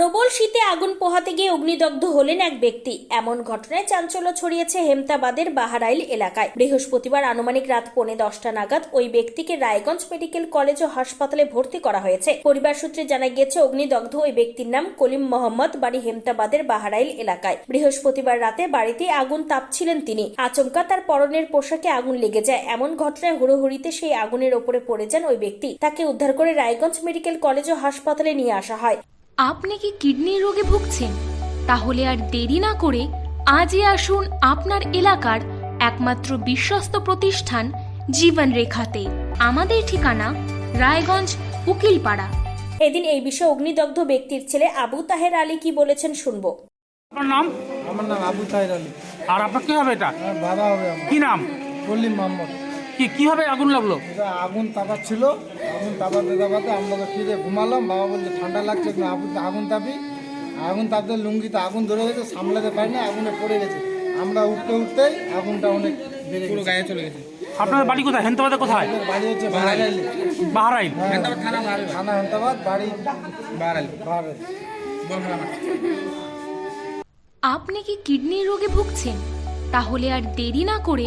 প্রবল শীতে আগুন পোহাতে গিয়ে অগ্নিদগ্ধ হলেন এক ব্যক্তি। এমন ঘটনায় চাঞ্চল্য ছড়িয়েছে হেমতাবাদের বাহারাইল এলাকায়। বৃহস্পতিবার আনুমানিক রাত পৌনে দশটা নাগাদ ওই ব্যক্তিকে রায়গঞ্জ মেডিকেল কলেজ ও হাসপাতালে ভর্তি করা হয়েছে। পরিবার সূত্রে জানা গিয়েছে, অগ্নিদগ্ধ ওই ব্যক্তির নাম কলিম মোহাম্মদ, বাড়ি হেমতাবাদের বাহারাইল এলাকায়। বৃহস্পতিবার রাতে বাড়িতে আগুন তাপছিলেন তিনি। আচমকা তার পরনের পোশাকে আগুন লেগে যায়। এমন ঘটনায় হুড়োহুড়িতে সেই আগুনের ওপরে পড়ে যান ওই ব্যক্তি। তাকে উদ্ধার করে রায়গঞ্জ মেডিকেল কলেজ ও হাসপাতালে নিয়ে আসা হয়। আপনি কি কিডনি রোগে ভুগছেন? তাহলে আর দেরি না করে আজই আসুন আপনার এলাকার একমাত্র বিশ্বস্ত প্রতিষ্ঠান জীবন রেখাতে আমাদের ঠিকানা রায়গঞ্জ উকিলপাড়া। এদিন এই বিষয়ে অগ্নিদগ্ধ ব্যক্তির ছেলে আবু তাহের আলী কি বলেছেন শুনব। আপনার নাম? আমার নাম আবু তাহির আলী। আর আপনার কি হবে এটা? বাধা হবে কি নাম? কল্লিম মোহাম্মদ কি কীভাবে আগুন লাগল? এটা আগুন তাপাচ্ছিল আগুন তাপাতে তাপাতে আমরা তো ফিরে ঘুমালাম। বাবা বলছে ঠান্ডা লাগছে একটু আগুন আগুন তাপি। আগুন তাপতে লুঙ্গিতে আগুন ধরে গেছে সামলাতে পারি না আগুনে পড়ে গেছে। আমরা উঠতে উঠতেই আগুনটা অনেক বেড়ে পুরো গায়ে চলে গেছে। আপনার বাড়ি কোথায়? হেন্তাবাদে কোথায়? বাড়ি হচ্ছে বাহারাইলি। বাহারাইল। থানা হেন্তাবাদ বাড়ি বাহারাইলি। বাহারাইলি। আপনি কি কিডনি রোগে ভুগছেন? তাহলে আর দেরি না করে